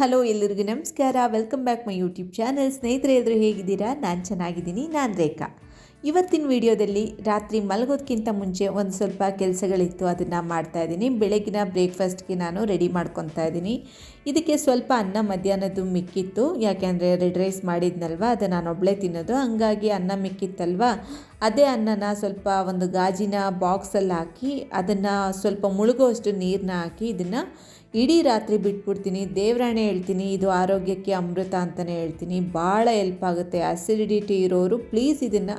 Hello ಎಲ್ಲರಿಗೂ ನಮಸ್ಕಾರ. Welcome back my YouTube channel ಸ್ನೇಹಿತರೆ, ಎಲ್ಲರೂ ಹೇಗಿದ್ದೀರಾ? ನಾನು ಚೆನ್ನಾಗಿದ್ದೀನಿ. ನಾನು ರೇಖಾ. ಇವತ್ತಿನ ವಿಡಿಯೋದಲ್ಲಿ ರಾತ್ರಿ ಮಲಗೋದಕ್ಕಿಂತ ಮುಂಚೆ ಒಂದು ಸ್ವಲ್ಪ ಕೆಲಸಗಳಿತ್ತು. ಅದನ್ನು ಮಾಡ್ತಾ ಇದ್ದೀನಿ. ಬೆಳಗಿನ ಬ್ರೇಕ್ಫಾಸ್ಟ್ಗೆ ನಾನು ರೆಡಿ ಮಾಡ್ಕೊತಾ ಇದ್ದೀನಿ. ಇದಕ್ಕೆ ಸ್ವಲ್ಪ ಅನ್ನ ಮಧ್ಯಾಹ್ನದ್ದು ಮಿಕ್ಕಿತ್ತು. ಯಾಕೆಂದರೆ ರೆಡ್ ರೈಸ್ ಮಾಡಿದ್ನಲ್ವ? ಅದು ನಾನು ಒಬ್ಬಳೇ ತಿನ್ನೋದು. ಹಂಗಾಗಿ ಅನ್ನ ಮಿಕ್ಕಿತ್ತಲ್ವ? ಅದೇ ಅನ್ನನ ಸ್ವಲ್ಪ ಒಂದು ಗಾಜಿನ ಬಾಕ್ಸಲ್ಲಿ ಹಾಕಿ ಅದನ್ನು ಸ್ವಲ್ಪ ಮುಳುಗುವಷ್ಟು ನೀರನ್ನ ಹಾಕಿ ಇದನ್ನು ಇಡೀ ರಾತ್ರಿ ಬಿಟ್ಬಿಡ್ತೀನಿ, ದೇವರಾಣೆ ಹೇಳ್ತೀನಿ, ಇದು ಆರೋಗ್ಯಕ್ಕೆ ಅಮೃತ ಅಂತಲೇ ಹೇಳ್ತೀನಿ, ಭಾಳ ಹೆಲ್ಪ್ ಆಗುತ್ತೆ. ಅಸಿಡಿಟಿ ಇರೋರು ಪ್ಲೀಸ್ ಇದನ್ನು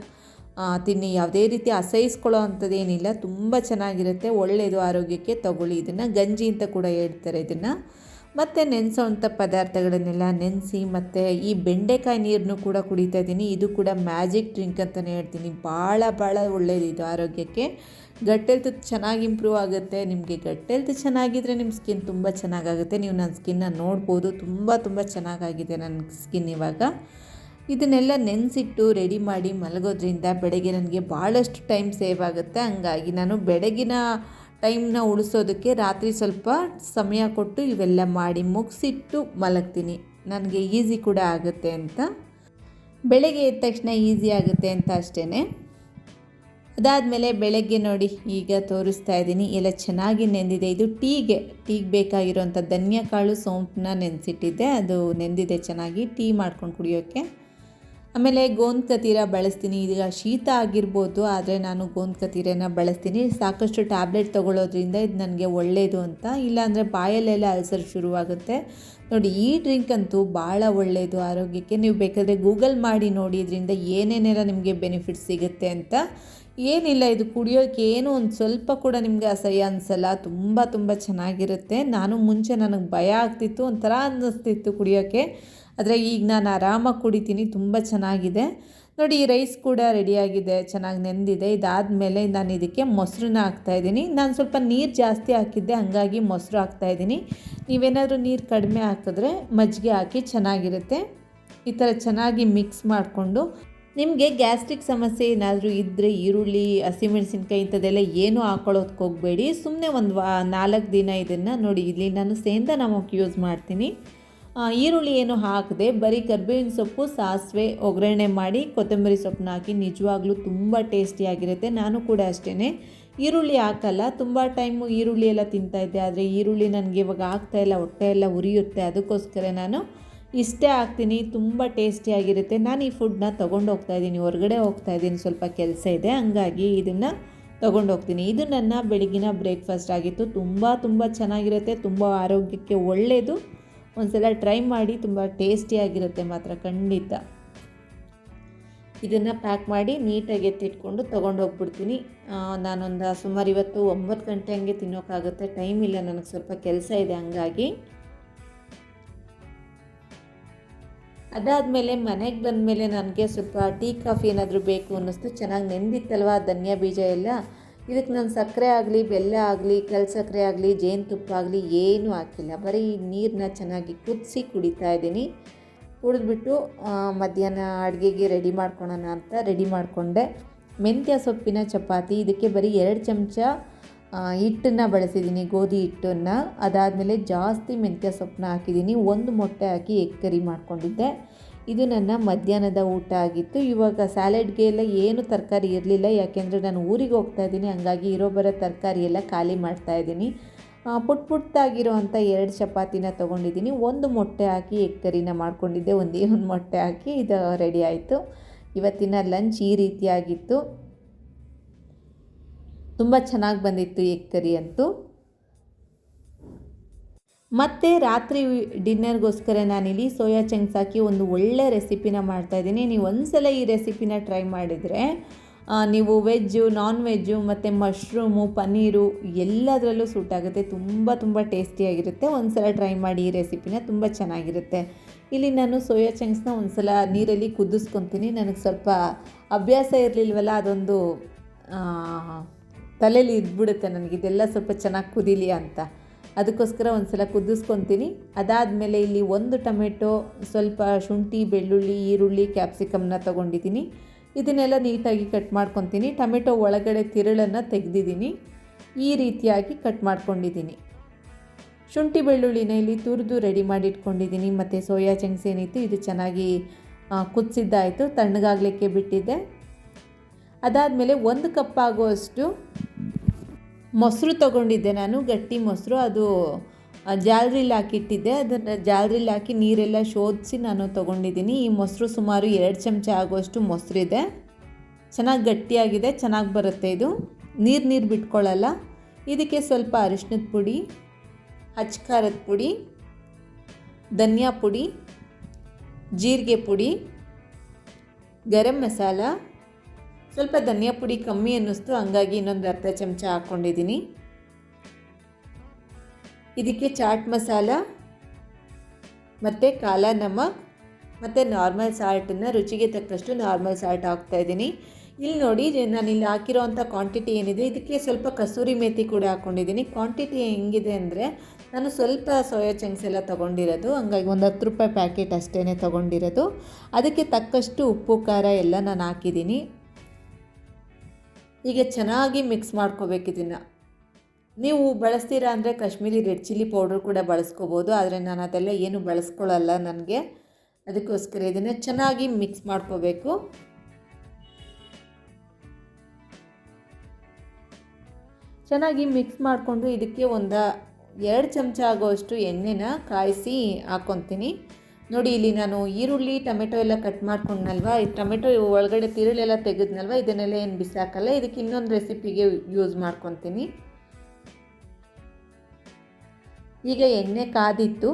ತಿನ್ನಿ. ಯಾವುದೇ ರೀತಿ ಅಸಹಿಸ್ಕೊಳ್ಳೋ ಅಂಥದ್ದೇನಿಲ್ಲ ತುಂಬ ಚೆನ್ನಾಗಿರುತ್ತೆ ಒಳ್ಳೆಯದು ಆರೋಗ್ಯಕ್ಕೆ ತಗೊಳ್ಳಿ. ಇದನ್ನು ಗಂಜಿ ಅಂತ ಕೂಡ ಹೇಳ್ತಾರೆ ಇದನ್ನು. ಮತ್ತು ನೆನೆಸೋವಂಥ ಪದಾರ್ಥಗಳನ್ನೆಲ್ಲ ನೆನೆಸಿ ಮತ್ತು ಈ ಬೆಂಡೆಕಾಯಿ ನೀರನ್ನು ಕೂಡ ಕುಡಿತಾ ಇದ್ದೀನಿ. ಇದು ಕೂಡ ಮ್ಯಾಜಿಕ್ ಡ್ರಿಂಕ್ ಅಂತಲೇ ಹೇಳ್ತೀನಿ. ಭಾಳ ಭಾಳ ಒಳ್ಳೆಯದು ಇದು ಆರೋಗ್ಯಕ್ಕೆ. ಗಟ್ ಚೆನ್ನಾಗಿ ಇಂಪ್ರೂವ್ ಆಗುತ್ತೆ. ನಿಮಗೆ ಗಟ್ ಹೆಲ್ತ್ ಚೆನ್ನಾಗಿದ್ರೆ ನಿಮ್ಮ ಸ್ಕಿನ್ ತುಂಬ ಚೆನ್ನಾಗಾಗುತ್ತೆ. ನೀವು ನನ್ನ ಸ್ಕಿನ್ನ ನೋಡ್ಬೋದು. ತುಂಬ ತುಂಬ ಚೆನ್ನಾಗಾಗಿದೆ ನನ್ನ ಸ್ಕಿನ್ ಇವಾಗ. ಇದನ್ನೆಲ್ಲ ನೆನೆಸಿಟ್ಟು ರೆಡಿ ಮಾಡಿ ಮಲಗೋದ್ರಿಂದ ಬೆಳಗ್ಗೆ ನನಗೆ ಭಾಳಷ್ಟು ಟೈಮ್ ಸೇವ್ ಆಗುತ್ತೆ. ಹಂಗಾಗಿ ನಾನು ಬೆಳಗಿನ ಟೈಮ್ನ ಉಳಿಸೋದಕ್ಕೆ ರಾತ್ರಿ ಸ್ವಲ್ಪ ಸಮಯ ಕೊಟ್ಟು ಇವೆಲ್ಲ ಮಾಡಿ ಮುಗಿಸಿಟ್ಟು ಮಲಗ್ತೀನಿ. ನನಗೆ ಈಸಿ ಕೂಡ ಆಗುತ್ತೆ ಅಂತ. ಬೆಳಗ್ಗೆ ಎದ್ದ ತಕ್ಷಣ ಈಸಿ ಆಗುತ್ತೆ ಅಂತ ಅಷ್ಟೇ ಅದಾದಮೇಲೆ ಬೆಳಗ್ಗೆ ನೋಡಿ ಈಗ ತೋರಿಸ್ತಾ ಇದ್ದೀನಿ. ಎಲ್ಲ ಚೆನ್ನಾಗಿ ನೆಂದಿದೆ. ಇದು ಟೀಗೆ ಟೀಗೆ ಬೇಕಾಗಿರೋಂಥ ಧನ್ಯಕಾಳು ಸೋಂಪನ್ನ ನೆನೆಸಿಟ್ಟಿದ್ದೆ. ಅದು ನೆಂದಿದೆ ಚೆನ್ನಾಗಿ. ಟೀ ಮಾಡ್ಕೊಂಡು ಕುಡಿಯೋಕ್ಕೆ. ಆಮೇಲೆ ಗೋಂದ್ ಕತೀರ ಬಳಸ್ತೀನಿ. ಈಗ ಶೀತ ಆಗಿರ್ಬೋದು, ಆದರೆ ನಾನು ಗೋಂದ್ ಕತೀರನ ಬಳಸ್ತೀನಿ. ಸಾಕಷ್ಟು ಟ್ಯಾಬ್ಲೆಟ್ ತೊಗೊಳ್ಳೋದ್ರಿಂದ ಇದು ನನಗೆ ಒಳ್ಳೆಯದು ಅಂತ. ಇಲ್ಲಾಂದರೆ ಬಾಯಲ್ಲೆಲ್ಲ ಅಲ್ಸರ್ ಶುರುವಾಗುತ್ತೆ. ನೋಡಿ, ಈ ಡ್ರಿಂಕ್ ಅಂತೂ ಭಾಳ ಒಳ್ಳೆಯದು ಆರೋಗ್ಯಕ್ಕೆ. ನೀವು ಬೇಕಾದರೆ ಗೂಗಲ್ ಮಾಡಿ ನೋಡಿ, ಇದರಿಂದ ಏನೇನೆಲ್ಲ ನಿಮಗೆ ಬೆನಿಫಿಟ್ ಸಿಗುತ್ತೆ ಅಂತ. ಏನಿಲ್ಲ, ಇದು ಕುಡಿಯೋಕ್ಕೆ ಏನು, ಒಂದು ಸ್ವಲ್ಪ ಕೂಡ ನಿಮಗೆ ಅಸಹ್ಯ ಅನಿಸಲ್ಲ. ತುಂಬ ತುಂಬ ಚೆನ್ನಾಗಿರುತ್ತೆ. ನಾನು ಮುಂಚೆ ನನಗೆ ಭಯ ಆಗ್ತಿತ್ತು, ಒಂಥರ ಅನ್ನಿಸ್ತಿತ್ತು ಕುಡಿಯೋಕ್ಕೆ ಆದರೆ ಈಗ ನಾನು ಆರಾಮಾಗಿ ಕುಡಿತೀನಿ, ತುಂಬ ಚೆನ್ನಾಗಿದೆ. ನೋಡಿ, ಈ ರೈಸ್ ಕೂಡ ರೆಡಿಯಾಗಿದೆ, ಚೆನ್ನಾಗಿ ನೆಂದಿದೆ. ಇದಾದಮೇಲೆ ನಾನು ಇದಕ್ಕೆ ಮೊಸರನ್ನ ಹಾಕ್ತಾಯಿದ್ದೀನಿ ನಾನು ಸ್ವಲ್ಪ ನೀರು ಜಾಸ್ತಿ ಹಾಕಿದ್ದೆ, ಹಾಗಾಗಿ ಮೊಸರು ಹಾಕ್ತಾಯಿದ್ದೀನಿ ನೀವೇನಾದರೂ ನೀರು ಕಡಿಮೆ ಹಾಕಿದ್ರೆ ಮಜ್ಜಿಗೆ ಹಾಕಿ ಚೆನ್ನಾಗಿರುತ್ತೆ. ಈ ಥರ ಚೆನ್ನಾಗಿ ಮಿಕ್ಸ್ ಮಾಡಿಕೊಂಡು ನಿಮಗೆ ಗ್ಯಾಸ್ಟ್ರಿಕ್ ಸಮಸ್ಯೆ ಏನಾದರೂ ಇದ್ದರೆ ಈರುಳ್ಳಿ, ಹಸಿಮೆಣಸಿನ್ಕಾಯಿ ಇಂಥದ್ದೆಲ್ಲ ಏನೂ ಹಾಕೊಳ್ಳೋದಕ್ಕೆ ಹೋಗಬೇಡಿ. ಸುಮ್ಮನೆ ಒಂದು ವಾ ನಾಲ್ಕು ದಿನ ಇದನ್ನು ನೋಡಿ, ಇಲ್ಲಿ ನಾನು ಸೇಂದ ನಮಕ್ ಯೂಸ್ ಮಾಡ್ತೀನಿ. ಈರುಳ್ಳಿ ಏನು ಹಾಕದೆ ಬರೀ ಕರ್ಬೇವಿನ ಸೊಪ್ಪು, ಸಾಸಿವೆ, ಒಗ್ಗರಣೆ ಮಾಡಿ ಕೊತ್ತಂಬರಿ ಸೊಪ್ಪನ್ನ ಹಾಕಿ ನಿಜವಾಗ್ಲೂ ತುಂಬ ಟೇಸ್ಟಿಯಾಗಿರುತ್ತೆ ನಾನು ಕೂಡ ಅಷ್ಟೇ ಈರುಳ್ಳಿ ಹಾಕಲ್ಲ, ತುಂಬ ಟೈಮು ಈರುಳ್ಳಿ ಎಲ್ಲ ತಿಂತಾಯಿದ್ದೆ ಆದರೆ ಈರುಳ್ಳಿ ನನಗೆ ಇವಾಗ ಇಲ್ಲ, ಹೊಟ್ಟೆ ಎಲ್ಲ ಉರಿಯುತ್ತೆ. ಅದಕ್ಕೋಸ್ಕರ ನಾನು ಇಷ್ಟೇ ಹಾಕ್ತೀನಿ. ತುಂಬ ಟೇಸ್ಟಿಯಾಗಿರುತ್ತೆ ನಾನು ಈ ಫುಡ್ನ ತೊಗೊಂಡು ಹೋಗ್ತಾ ಇದ್ದೀನಿ. ಹೊರಗಡೆ ಹೋಗ್ತಾ ಇದ್ದೀನಿ. ಸ್ವಲ್ಪ ಕೆಲಸ ಇದೆ. ಹಂಗಾಗಿ ಇದನ್ನು ತೊಗೊಂಡು ಹೋಗ್ತೀನಿ. ಇದು ನನ್ನ ಬೆಳಗಿನ ಬ್ರೇಕ್ಫಾಸ್ಟ್ ಆಗಿತ್ತು. ತುಂಬ ತುಂಬ ಚೆನ್ನಾಗಿರುತ್ತೆ. ತುಂಬ ಆರೋಗ್ಯಕ್ಕೆ ಒಳ್ಳೆಯದು ಒಂದ್ಸಲ ಟ್ರೈ ಮಾಡಿ, ತುಂಬ ಟೇಸ್ಟಿಯಾಗಿರುತ್ತೆ ಮಾತ್ರ, ಖಂಡಿತ. ಇದನ್ನು ಪ್ಯಾಕ್ ಮಾಡಿ ನೀಟಾಗಿ ಎತ್ತಿಟ್ಕೊಂಡು ತೊಗೊಂಡು ಹೋಗ್ಬಿಡ್ತೀನಿ. ನಾನೊಂದು ಸುಮಾರು ಇವತ್ತು ಒಂಬತ್ತು ಗಂಟೆ ಹಂಗೆ ತಿನ್ನೋಕ್ಕಾಗುತ್ತೆ ಟೈಮ್ ಇಲ್ಲ, ನನಗೆ ಸ್ವಲ್ಪ ಕೆಲಸ ಇದೆ ಹಂಗಾಗಿ. ಅದಾದಮೇಲೆ ಮನೆಗೆ ಬಂದಮೇಲೆ ನನಗೆ ಸ್ವಲ್ಪ ಟೀ, ಕಾಫಿ ಏನಾದರೂ ಬೇಕು ಅನ್ನಿಸ್ತು, ಚೆನ್ನಾಗಿ ನೆಂದಿತ್ತಲ್ವ ಧನಿಯಾ ಬೀಜ ಎಲ್ಲ. ಇದಕ್ಕೆ ನಾನು ಸಕ್ಕರೆ ಆಗಲಿ, ಬೆಲ್ಲ ಆಗಲಿ ಕಲ್ ಸಕ್ಕರೆ ಆಗಲಿ ಜೇನುತುಪ್ಪ ಆಗಲಿ ಏನೂ ಹಾಕಿಲ್ಲ. ಬರೀ ನೀರನ್ನ ಚೆನ್ನಾಗಿ ಕುದಿಸಿ ಕುಡಿತಾ ಇದ್ದೀನಿ. ಕುಡಿದ್ಬಿಟ್ಟು ಮಧ್ಯಾಹ್ನ ಅಡುಗೆಗೆ ರೆಡಿ ಮಾಡ್ಕೊಳೋಣ ಅಂತ ರೆಡಿ ಮಾಡಿಕೊಂಡೆ. ಮೆಂತ್ಯ ಸೊಪ್ಪಿನ ಚಪಾತಿ, ಇದಕ್ಕೆ ಬರೀ ಎರಡು ಚಮಚ ಹಿಟ್ಟನ್ನು ಬಳಸಿದ್ದೀನಿ, ಗೋಧಿ ಹಿಟ್ಟನ್ನು. ಅದಾದಮೇಲೆ ಜಾಸ್ತಿ ಮೆಂತ್ಯ ಸೊಪ್ಪನ್ನ ಹಾಕಿದ್ದೀನಿ. ಒಂದು ಮೊಟ್ಟೆ ಹಾಕಿ ಎಗ್ ಕರಿ ಮಾಡ್ಕೊಂಡಿದ್ದೆ. ಇದು ನನ್ನ ಮಧ್ಯಾಹ್ನದ ಊಟ ಆಗಿತ್ತು. ಇವಾಗ ಸ್ಯಾಲೆಡ್ಗೆ ಎಲ್ಲ ಏನು ತರಕಾರಿ ಇರಲಿಲ್ಲ. ಯಾಕೆಂದರೆ ನಾನು ಊರಿಗೆ ಹೋಗ್ತಾ ಇದ್ದೀನಿ. ಹಂಗಾಗಿ ಇರೋ ಬರೋ ತರಕಾರಿ ಎಲ್ಲ ಖಾಲಿ ಮಾಡ್ತಾ ಇದ್ದೀನಿ. ಪುಟ್ ಪುಟ್ಟಾಗಿರೋ ಅಂಥ ಎರಡು ಚಪಾತಿನ ತೊಗೊಂಡಿದ್ದೀನಿ. ಒಂದು ಮೊಟ್ಟೆ ಹಾಕಿ ಎಗ್ ಕರಿನ ಮಾಡ್ಕೊಂಡಿದ್ದೆ. ಒಂದೇ ಒಂದು ಮೊಟ್ಟೆ ಹಾಕಿ ಇದು ರೆಡಿ ಆಯಿತು. ಇವತ್ತಿನ ಲಂಚ್ ಈ ರೀತಿಯಾಗಿತ್ತು. ತುಂಬ ಚೆನ್ನಾಗಿ ಬಂದಿತ್ತು ಎಗ್ ಕರಿ ಅಂತೂ. ಮತ್ತು ರಾತ್ರಿ ಡಿನ್ನರ್ಗೋಸ್ಕರ ನಾನಿಲ್ಲಿ ಸೋಯಾ ಚಂಕ್ಸ್ ಹಾಕಿ ಒಂದು ಒಳ್ಳೆ ರೆಸಿಪಿನ ಮಾಡ್ತಾಯಿದ್ದೀನಿ ನೀವು ಒಂದು ಸಲ ಈ ರೆಸಿಪಿನ ಟ್ರೈ ಮಾಡಿದರೆ ನೀವು ವೆಜ್ಜು ನಾನ್ ವೆಜ್ಜು ಮತ್ತು ಮಶ್ರೂಮು ಪನ್ನೀರು ಎಲ್ಲದರಲ್ಲೂ ಸೂಟ್ ಆಗುತ್ತೆ. ತುಂಬ ತುಂಬ ಟೇಸ್ಟಿಯಾಗಿರುತ್ತೆ. ಒಂದು ಸಲ ಟ್ರೈ ಮಾಡಿ ಈ ರೆಸಿಪಿನ, ತುಂಬ ಚೆನ್ನಾಗಿರುತ್ತೆ. ಇಲ್ಲಿ ನಾನು ಸೋಯಾ ಚಂಕ್ಸ್ನ ಒಂದು ಸಲ ನೀರಲ್ಲಿ ಕುದಿಸ್ಕೊತೀನಿ. ನನಗೆ ಸ್ವಲ್ಪ ಅಭ್ಯಾಸ ಇರಲಿಲ್ವಲ್ಲ, ಅದೊಂದು ತಲೆಯಲ್ಲಿ ಇದ್ಬಿಡುತ್ತೆ ನನಗೆ. ಇದೆಲ್ಲ ಸ್ವಲ್ಪ ಚೆನ್ನಾಗಿ ಕುದೀಲಿ ಅಂತ. ಅದಕ್ಕೋಸ್ಕರ ಒಂದು ಸಲ ಕುದಿಸ್ಕೊತೀನಿ. ಅದಾದಮೇಲೆ ಇಲ್ಲಿ ಒಂದು ಟೊಮೆಟೊ, ಸ್ವಲ್ಪ ಶುಂಠಿ, ಬೆಳ್ಳುಳ್ಳಿ, ಈರುಳ್ಳಿ, ಕ್ಯಾಪ್ಸಿಕಮ್ನ ತೊಗೊಂಡಿದ್ದೀನಿ. ಇದನ್ನೆಲ್ಲ ನೀಟಾಗಿ ಕಟ್ ಮಾಡ್ಕೊತೀನಿ. ಟೊಮೆಟೊ ಒಳಗಡೆ ತಿರುಳನ್ನು ತೆಗೆದಿದ್ದೀನಿ. ಈ ರೀತಿಯಾಗಿ ಕಟ್ ಮಾಡ್ಕೊಂಡಿದ್ದೀನಿ. ಶುಂಠಿ, ಬೆಳ್ಳುಳ್ಳಿನ ಇಲ್ಲಿ ತುರಿದು ರೆಡಿ ಮಾಡಿ ಇಟ್ಕೊಂಡಿದ್ದೀನಿ ಮತ್ತು ಸೋಯಾ ಚಂಕ್ಸ್ ಏನಿತ್ತು, ಇದು ಚೆನ್ನಾಗಿ ಕುದಿಸಿದ್ದಾಯಿತು, ತಣ್ಣಗಾಗಲಿಕ್ಕೆ ಬಿಟ್ಟಿದ್ದೆ ಅದಾದಮೇಲೆ ಒಂದು ಕಪ್ ಆಗುವಷ್ಟು ಮೊಸರು ತೊಗೊಂಡಿದ್ದೆ ನಾನು, ಗಟ್ಟಿ ಮೊಸರು. ಅದು ಜಾಲ್ರಿಲಿ ಹಾಕಿಟ್ಟಿದ್ದೆ. ಅದನ್ನು ಜಾಲ್ರಿಲಿ ಹಾಕಿ ನೀರೆಲ್ಲ ಶೋಧಿಸಿ ನಾನು ತೊಗೊಂಡಿದ್ದೀನಿ. ಈ ಮೊಸರು ಸುಮಾರು ಎರಡು ಚಮಚ ಆಗುವಷ್ಟು ಮೊಸರಿದೆ. ಚೆನ್ನಾಗಿ ಗಟ್ಟಿಯಾಗಿದೆ, ಚೆನ್ನಾಗಿ ಬರುತ್ತೆ ಇದು. ನೀರು ನೀರು ಬಿಟ್ಕೊಳ್ಳಲ್ಲ ಇದಕ್ಕೆ ಸ್ವಲ್ಪ ಅರಿಶಿನದ ಪುಡಿ ಹಚ್ಕಾರದ ಪುಡಿ, ಧನಿಯಾ ಪುಡಿ, ಜೀರಿಗೆ ಪುಡಿ, ಗರಂ ಮಸಾಲ ಸ್ವಲ್ಪ ಧನಿಯಾ ಪುಡಿ ಕಮ್ಮಿ ಅನ್ನಿಸ್ತು, ಹಂಗಾಗಿ ಇನ್ನೊಂದು ಅರ್ಧ ಚಮಚ ಹಾಕ್ಕೊಂಡಿದ್ದೀನಿ. ಇದಕ್ಕೆ ಚಾಟ್ ಮಸಾಲ ಮತ್ತು ಕಾಲ ನಮಕ್ ಮತ್ತು ನಾರ್ಮಲ್ ಸಾಲ್ಟನ್ನು ರುಚಿಗೆ ತಕ್ಕಷ್ಟು ನಾರ್ಮಲ್ ಸಾಲ್ಟ್ ಹಾಕ್ತಾಯಿದ್ದೀನಿ ಇಲ್ಲಿ ನೋಡಿ ನಾನು ಇಲ್ಲಿ ಹಾಕಿರೋವಂಥ ಕ್ವಾಂಟಿಟಿ ಏನಿದೆ, ಇದಕ್ಕೆ ಸ್ವಲ್ಪ ಕಸೂರಿ ಮೇಥಿ ಕೂಡ ಹಾಕ್ಕೊಂಡಿದ್ದೀನಿ. ಕ್ವಾಂಟಿಟಿ ಹೆಂಗಿದೆ ಅಂದರೆ, ನಾನು ಸ್ವಲ್ಪ ಸೋಯಾ ಚಂಕ್ಸ್ ಎಲ್ಲ ತೊಗೊಂಡಿರೋದು, ಹಂಗಾಗಿ ಒಂದು ಹತ್ತು ರೂಪಾಯಿ ಪ್ಯಾಕೆಟ್ ಅಷ್ಟೇ ತೊಗೊಂಡಿರೋದು. ಅದಕ್ಕೆ ತಕ್ಕಷ್ಟು ಉಪ್ಪು, ಖಾರ ಎಲ್ಲ ನಾನು ಹಾಕಿದ್ದೀನಿ. ಹೀಗೆ ಚೆನ್ನಾಗಿ ಮಿಕ್ಸ್ ಮಾಡ್ಕೋಬೇಕು ಇದನ್ನು. ನೀವು ಬಳಸ್ತೀರಾ ಅಂದರೆ ಕಾಶ್ಮೀರಿ ರೆಡ್ ಚಿಲ್ಲಿ ಪೌಡ್ರ್ ಕೂಡ ಬಳಸ್ಕೋಬೋದು, ಆದರೆ ನಾನು ಅದೆಲ್ಲ ಏನು ಬಳಸ್ಕೊಳ್ಳಲ್ಲ ನನಗೆ. ಅದಕ್ಕೋಸ್ಕರ ಇದನ್ನು ಚೆನ್ನಾಗಿ ಮಿಕ್ಸ್ ಮಾಡ್ಕೋಬೇಕು. ಚೆನ್ನಾಗಿ ಮಿಕ್ಸ್ ಮಾಡಿಕೊಂಡು ಇದಕ್ಕೆ ಒಂದು ಎರಡು ಚಮಚ ಆಗೋಷ್ಟು ಎಣ್ಣೆನ ಕಾಯಿಸಿ ಹಾಕ್ಕೊತೀನಿ ನೋಡಿ, ಇಲ್ಲಿ ನಾನು ಈರುಳ್ಳಿ, ಟೊಮೆಟೊ ಎಲ್ಲ ಕಟ್ ಮಾಡ್ಕೊಂಡ್ನಲ್ವ? ಈ ಟೊಮೆಟೊ ಒಳಗಡೆ ತಿರುಳೆಲ್ಲ ತೆಗೆದ್ನಲ್ವ? ಇದನ್ನೆಲ್ಲ ಏನು ಬಿಸಾಕಲ್ಲ? ಇದಕ್ಕೆ ಇನ್ನೊಂದು ರೆಸಿಪಿಗೆ ಯೂಸ್ ಮಾಡ್ಕೊತೀನಿ. ಈಗ ಎಣ್ಣೆ ಕಾದಿತ್ತು.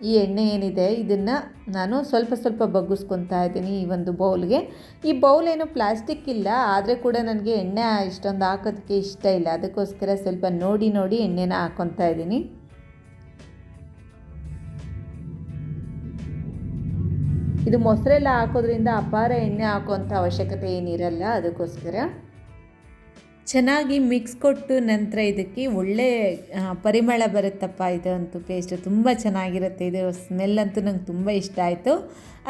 ಈ ಎಣ್ಣೆ ಏನಿದೆ? ಇದನ್ನು ನಾನು ಸ್ವಲ್ಪ ಸ್ವಲ್ಪ ಬಗ್ಗಿಸ್ಕೊತಾ ಇದ್ದೀನಿ ಈ ಒಂದು ಬೌಲ್ಗೆ. ಈ ಬೌಲ್ ಏನು ಪ್ಲಾಸ್ಟಿಕ್ ಇಲ್ಲ, ಆದರೆ ಕೂಡ ನನಗೆ ಎಣ್ಣೆ ಇಷ್ಟೊಂದು ಹಾಕೋದಕ್ಕೆ ಇಷ್ಟ ಇಲ್ಲ. ಅದಕ್ಕೋಸ್ಕರ ಸ್ವಲ್ಪ ನೋಡಿ ನೋಡಿ ಎಣ್ಣೆನ ಹಾಕ್ಕೊತಾ ಇದ್ದೀನಿ. ಇದು ಮೊಸರೆಲ್ಲ ಹಾಕೋದ್ರಿಂದ ಅಪಾರ ಎಣ್ಣೆ ಹಾಕುವಂಥ ಅವಶ್ಯಕತೆ ಏನಿರಲ್ಲ ಅದಕ್ಕೋಸ್ಕರ. ಚೆನ್ನಾಗಿ ಮಿಕ್ಸ್ ಕೊಟ್ಟು ನಂತರ ಇದಕ್ಕೆ ಒಳ್ಳೆ ಪರಿಮಳ ಬರುತ್ತಪ್ಪ ಇದಂತೂ ಪೇಸ್ಟು ತುಂಬ ಚೆನ್ನಾಗಿರುತ್ತೆ. ಇದು ಸ್ಮೆಲ್ ಅಂತೂ ನಂಗೆ ತುಂಬ ಇಷ್ಟ ಆಯಿತು.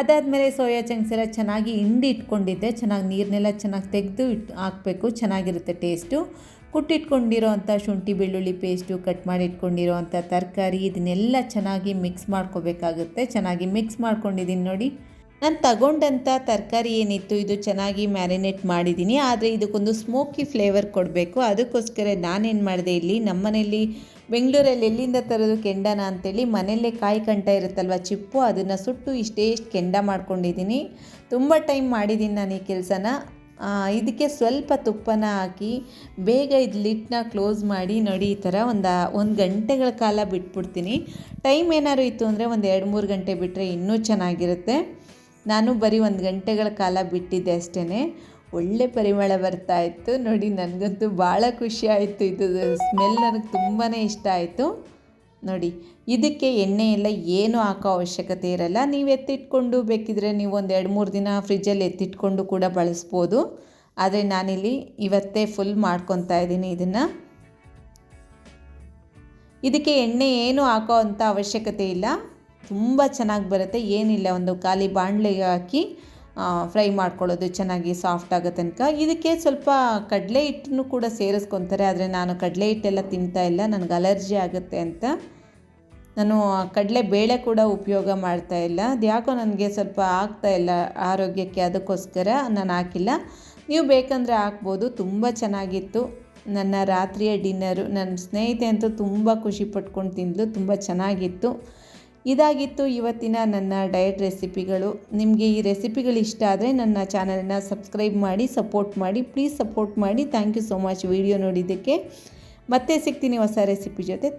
ಅದಾದಮೇಲೆ ಸೋಯಾ ಚಂಕ್ಸ್ ಎಲ್ಲ ಚೆನ್ನಾಗಿ ಹಿಂಡಿ ಇಟ್ಕೊಂಡಿದ್ದೆ. ಚೆನ್ನಾಗಿ ನೀರನ್ನೆಲ್ಲ ಚೆನ್ನಾಗಿ ತೆಗೆದು ಇಟ್ಟು ಹಾಕಬೇಕು. ಚೆನ್ನಾಗಿರುತ್ತೆ ಟೇಸ್ಟು ಕುಟ್ಟಿಟ್ಕೊಂಡಿರೋ ಅಂಥ ಶುಂಠಿ, ಬೆಳ್ಳುಳ್ಳಿ ಪೇಸ್ಟು ಕಟ್ ಮಾಡಿ ಇಟ್ಕೊಂಡಿರೋ ಅಂಥ ತರಕಾರಿ ಇದನ್ನೆಲ್ಲ ಚೆನ್ನಾಗಿ ಮಿಕ್ಸ್ ಮಾಡ್ಕೋಬೇಕಾಗುತ್ತೆ. ಚೆನ್ನಾಗಿ ಮಿಕ್ಸ್ ಮಾಡ್ಕೊಂಡಿದ್ದೀನಿ ನೋಡಿ. ನಾನು ತಗೊಂಡಂಥ ತರಕಾರಿ ಏನಿತ್ತು, ಇದು ಚೆನ್ನಾಗಿ ಮ್ಯಾರಿನೇಟ್ ಮಾಡಿದ್ದೀನಿ. ಆದರೆ ಇದಕ್ಕೊಂದು ಸ್ಮೋಕಿ ಫ್ಲೇವರ್ ಕೊಡಬೇಕು. ಅದಕ್ಕೋಸ್ಕರ ನಾನೇನು ಮಾಡಿದೆ ಇಲ್ಲಿ, ನಮ್ಮನೇಲಿ ಬೆಂಗಳೂರಲ್ಲಿ ಎಲ್ಲಿಂದ ತರೋದು ಕೆಂಡನ ಅಂತೇಳಿ ಮನೆಯಲ್ಲೇ ಕಾಯಿ ಕಂಠ ಇರುತ್ತಲ್ವ ಚಿಪ್ಪು, ಅದನ್ನು ಸುಟ್ಟು ಇಷ್ಟೇ ಇಷ್ಟು ಕೆಂಡ ಮಾಡ್ಕೊಂಡಿದ್ದೀನಿ. ತುಂಬ ಟೈಮ್ ಮಾಡಿದ್ದೀನಿ ನಾನು ಈ ಕೆಲಸನ. ಇದಕ್ಕೆ ಸ್ವಲ್ಪ ತುಪ್ಪನ ಹಾಕಿ ಬೇಗ ಇದು ಲಿಟ್ನ ಕ್ಲೋಸ್ ಮಾಡಿ ನೋಡಿ ಈ ಥರ ಒಂದು ಒಂದು ಗಂಟೆಗಳ ಕಾಲ ಬಿಟ್ಬಿಡ್ತೀನಿ. ಟೈಮ್ ಏನಾದ್ರು ಇತ್ತು ಅಂದರೆ ಒಂದು ಎರಡು, ಮೂರು ಗಂಟೆ ಬಿಟ್ಟರೆ ಇನ್ನೂ ಚೆನ್ನಾಗಿರುತ್ತೆ. ನಾನು ಬರೀ ಒಂದು ಗಂಟೆಗಳ ಕಾಲ ಬಿಟ್ಟಿದ್ದೆ ಅಷ್ಟೇ ಒಳ್ಳೆ ಪರಿಮಳ ಬರ್ತಾ ಇತ್ತು. ನೋಡಿ ನನಗಂತೂ ಭಾಳ ಖುಷಿ ಆಯಿತು. ಇದು ಸ್ಮೆಲ್ ನನಗೆ ತುಂಬಾ ಇಷ್ಟ ಆಯಿತು. ನೋಡಿ, ಇದಕ್ಕೆ ಎಣ್ಣೆ ಎಲ್ಲ ಏನು ಹಾಕೋ ಅವಶ್ಯಕತೆ ಇರಲ್ಲ. ನೀವು ಎತ್ತಿಟ್ಕೊಂಡು ಬೇಕಿದ್ರೆ ನೀವು ಒಂದು ಎರಡು ಮೂರು ದಿನ ಫ್ರಿಜ್ಜಲ್ಲಿ ಎತ್ತಿಟ್ಕೊಂಡು ಕೂಡ ಬಳಸ್ಬೋದು. ಆದರೆ ನಾನಿಲ್ಲಿ ಇವತ್ತೇ ಫುಲ್ ಮಾಡ್ಕೊತಾ ಇದ್ದೀನಿ ಇದನ್ನು. ಇದಕ್ಕೆ ಎಣ್ಣೆ ಏನು ಹಾಕೋ ಅಂಥ ಅವಶ್ಯಕತೆ ಇಲ್ಲ. ತುಂಬ ಚೆನ್ನಾಗಿ ಬರುತ್ತೆ. ಏನಿಲ್ಲ, ಒಂದು ಖಾಲಿ ಬಾಣಲೆಗೆ ಹಾಕಿ ಫ್ರೈ ಮಾಡ್ಕೊಳ್ಳೋದು ಚೆನ್ನಾಗಿ ಸಾಫ್ಟ್ ಆಗೋ ತನಕ. ಇದಕ್ಕೆ ಸ್ವಲ್ಪ ಕಡಲೆ ಹಿಟ್ಟನ್ನು ಕೂಡ ಸೇರಿಸ್ಕೊತಾರೆ. ಆದರೆ ನಾನು ಕಡಲೆ ಹಿಟ್ಟೆಲ್ಲ ತಿಂತಾ ಇಲ್ಲ. ನನಗೆ ಅಲರ್ಜಿ ಆಗುತ್ತೆ ಅಂತ. ನಾನು ಕಡಲೆ ಬೇಳೆ ಕೂಡ ಉಪಯೋಗ ಮಾಡ್ತಾ ಇಲ್ಲ. ಅದು ಯಾಕೋ ನನಗೆ ಸ್ವಲ್ಪ ಆಗ್ತಾ ಇಲ್ಲ ಆರೋಗ್ಯಕ್ಕೆ. ಅದಕ್ಕೋಸ್ಕರ ನಾನು ಹಾಕಿಲ್ಲ. ನೀವು ಬೇಕಂದರೆ ಹಾಕ್ಬೋದು. ತುಂಬ ಚೆನ್ನಾಗಿತ್ತು. ನನ್ನ ರಾತ್ರಿಯ ಡಿನ್ನರು. ನನ್ನ ಸ್ನೇಹಿತೆ ಅಂತೂ ತುಂಬ ಖುಷಿ ಪಟ್ಕೊಂಡು ತಿಂದಳು ತುಂಬ ಚೆನ್ನಾಗಿತ್ತು. ಇದಾಗಿತ್ತು ಇವತ್ತಿನ ನನ್ನ ಡಯಟ್ ರೆಸಿಪಿಗಳು ನಿಮಗೆ ಈ ರೆಸಿಪಿಗಳು ಇಷ್ಟ ಆದರೆ ನನ್ನ ಚಾನಲನ್ನು ಸಬ್ಸ್ಕ್ರೈಬ್ ಮಾಡಿ ಸಪೋರ್ಟ್ ಮಾಡಿ ಪ್ಲೀಸ್ ಸಪೋರ್ಟ್ ಮಾಡಿ. Thank you so much video ನೋಡಿದ್ದಕ್ಕೆ ಮತ್ತೆ ಸಿಗ್ತೀನಿ ಹೊಸ ರೆಸಿಪಿ ಜೊತೆ. ಥ್ಯಾಂಕ್